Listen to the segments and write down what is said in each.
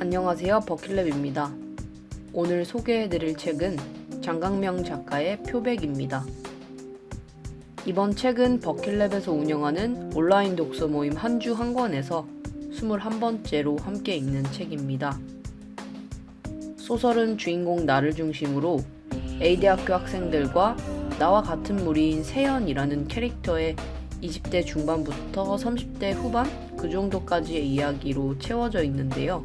안녕하세요. 버킷랩입니다. 오늘 소개해드릴 책은 장강명 작가의 표백입니다. 이번 책은 버킷랩에서 운영하는 온라인 독서 모임 한 주 한 권에서 21번째로 함께 읽는 책입니다. 소설은 주인공 나를 중심으로 A대학교 학생들과 나와 같은 무리인 세연이라는 캐릭터의 20대 중반부터 30대 후반 그 정도까지의 이야기로 채워져 있는데요.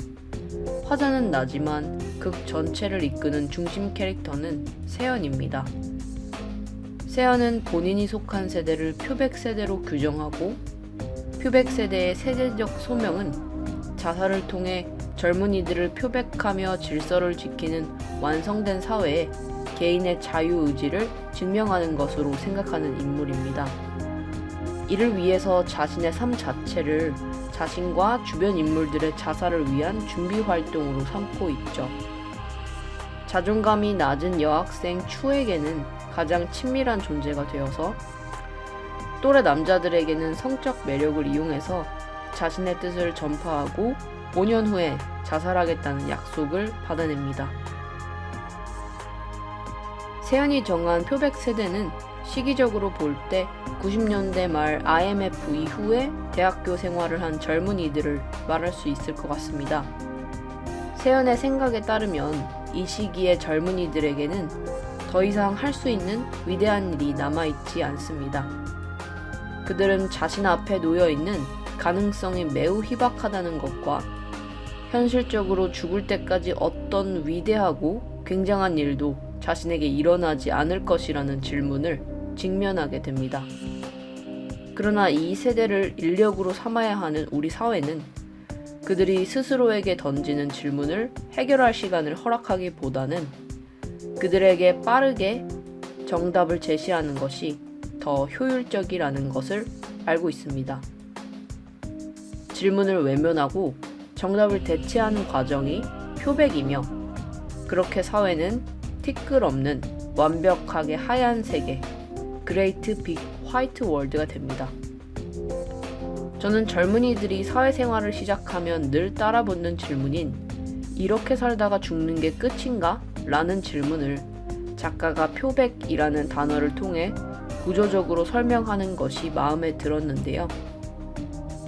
화자는 나지만 극 전체를 이끄는 중심 캐릭터는 세연입니다. 세연은 본인이 속한 세대를 표백 세대로 규정하고 표백 세대의 세대적 소명은 자살을 통해 젊은이들을 표백하며 질서를 지키는 완성된 사회에 개인의 자유 의지를 증명하는 것으로 생각하는 인물입니다. 이를 위해서 자신의 삶 자체를 자신과 주변 인물들의 자살을 위한 준비 활동으로 삼고 있죠. 자존감이 낮은 여학생 추에게는 가장 친밀한 존재가 되어서 또래 남자들에게는 성적 매력을 이용해서 자신의 뜻을 전파하고 5년 후에 자살하겠다는 약속을 받아냅니다. 세연이 정한 표백 세대는 시기적으로 볼 때 90년대 말 IMF 이후에 대학교 생활을 한 젊은이들을 말할 수 있을 것 같습니다. 세연의 생각에 따르면 이 시기의 젊은이들에게는 더 이상 할 수 있는 위대한 일이 남아있지 않습니다. 그들은 자신 앞에 놓여 있는 가능성이 매우 희박하다는 것과 현실적으로 죽을 때까지 어떤 위대하고 굉장한 일도 자신에게 일어나지 않을 것이라는 질문을 직면하게 됩니다. 그러나 이 세대를 인력으로 삼아야 하는 우리 사회는 그들이 스스로에게 던지는 질문을 해결할 시간을 허락하기보다는 그들에게 빠르게 정답을 제시하는 것이 더 효율적이라는 것을 알고 있습니다. 질문을 외면하고 정답을 대체하는 과정이 표백이며 그렇게 사회는 티끌 없는 완벽하게 하얀 세계 그레이트 빅 화이트 월드가 됩니다. 저는 젊은이들이 사회생활을 시작하면 늘 따라붙는 질문인 이렇게 살다가 죽는 게 끝인가? 라는 질문을 작가가 표백이라는 단어를 통해 구조적으로 설명하는 것이 마음에 들었는데요.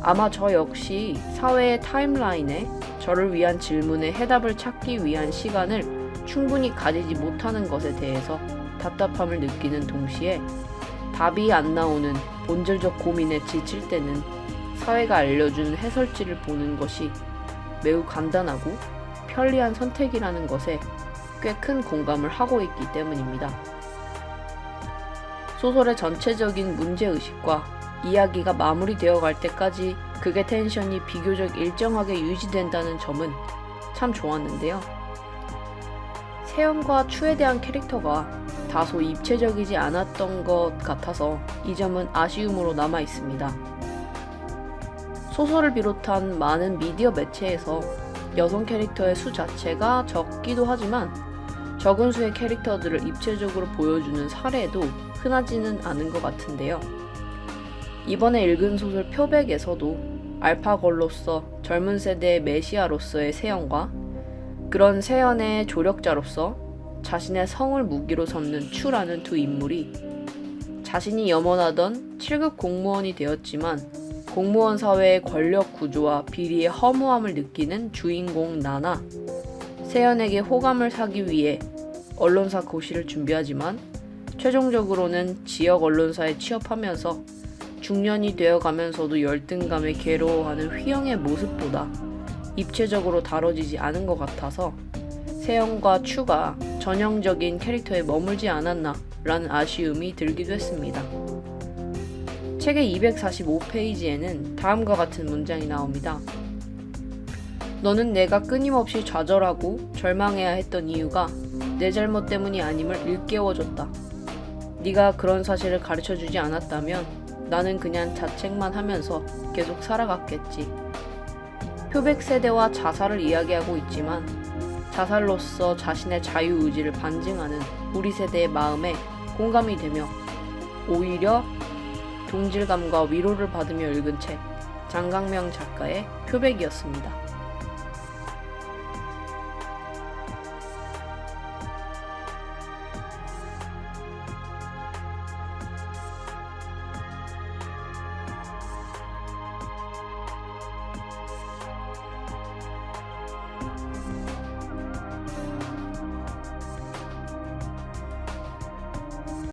아마 저 역시 사회의 타임라인에 저를 위한 질문에 해답을 찾기 위한 시간을 충분히 가지지 못하는 것에 대해서 답답함을 느끼는 동시에 답이 안 나오는 본질적 고민에 지칠 때는 사회가 알려준 해설지를 보는 것이 매우 간단하고 편리한 선택이라는 것에 꽤 큰 공감을 하고 있기 때문입니다. 소설의 전체적인 문제의식과 이야기가 마무리되어 갈 때까지 극의 텐션이 비교적 일정하게 유지된다는 점은 참 좋았는데요. 세연과 추에 대한 캐릭터가 다소 입체적이지 않았던 것 같아서 이 점은 아쉬움으로 남아 있습니다. 소설을 비롯한 많은 미디어 매체에서 여성 캐릭터의 수 자체가 적기도 하지만 적은 수의 캐릭터들을 입체적으로 보여주는 사례도 흔하지는 않은 것 같은데요. 이번에 읽은 소설 표백에서도 알파걸로서 젊은 세대의 메시아로서의 세연과 그런 세연의 조력자로서 자신의 성을 무기로 삼는 추라는 두 인물이 자신이 염원하던 7급 공무원이 되었지만 공무원 사회의 권력 구조와 비리의 허무함을 느끼는 주인공 나나 세연에게 호감을 사기 위해 언론사 고시를 준비하지만 최종적으로는 지역 언론사에 취업하면서 중년이 되어 가면서도 열등감에 괴로워하는 휘영의 모습보다 입체적으로 다뤄지지 않은 것 같아서 세영과 추가 전형적인 캐릭터에 머물지 않았나 라는 아쉬움이 들기도 했습니다. 책의 245페이지에는 다음과 같은 문장이 나옵니다. 너는 내가 끊임없이 좌절하고 절망해야 했던 이유가 내 잘못 때문이 아님을 일깨워줬다. 네가 그런 사실을 가르쳐주지 않았다면 나는 그냥 자책만 하면서 계속 살아갔겠지. 표백 세대와 자살을 이야기하고 있지만 자살로서 자신의 자유 의지를 반증하는 우리 세대의 마음에 공감이 되며 오히려 동질감과 위로를 받으며 읽은 책 장강명 작가의 표백이었습니다.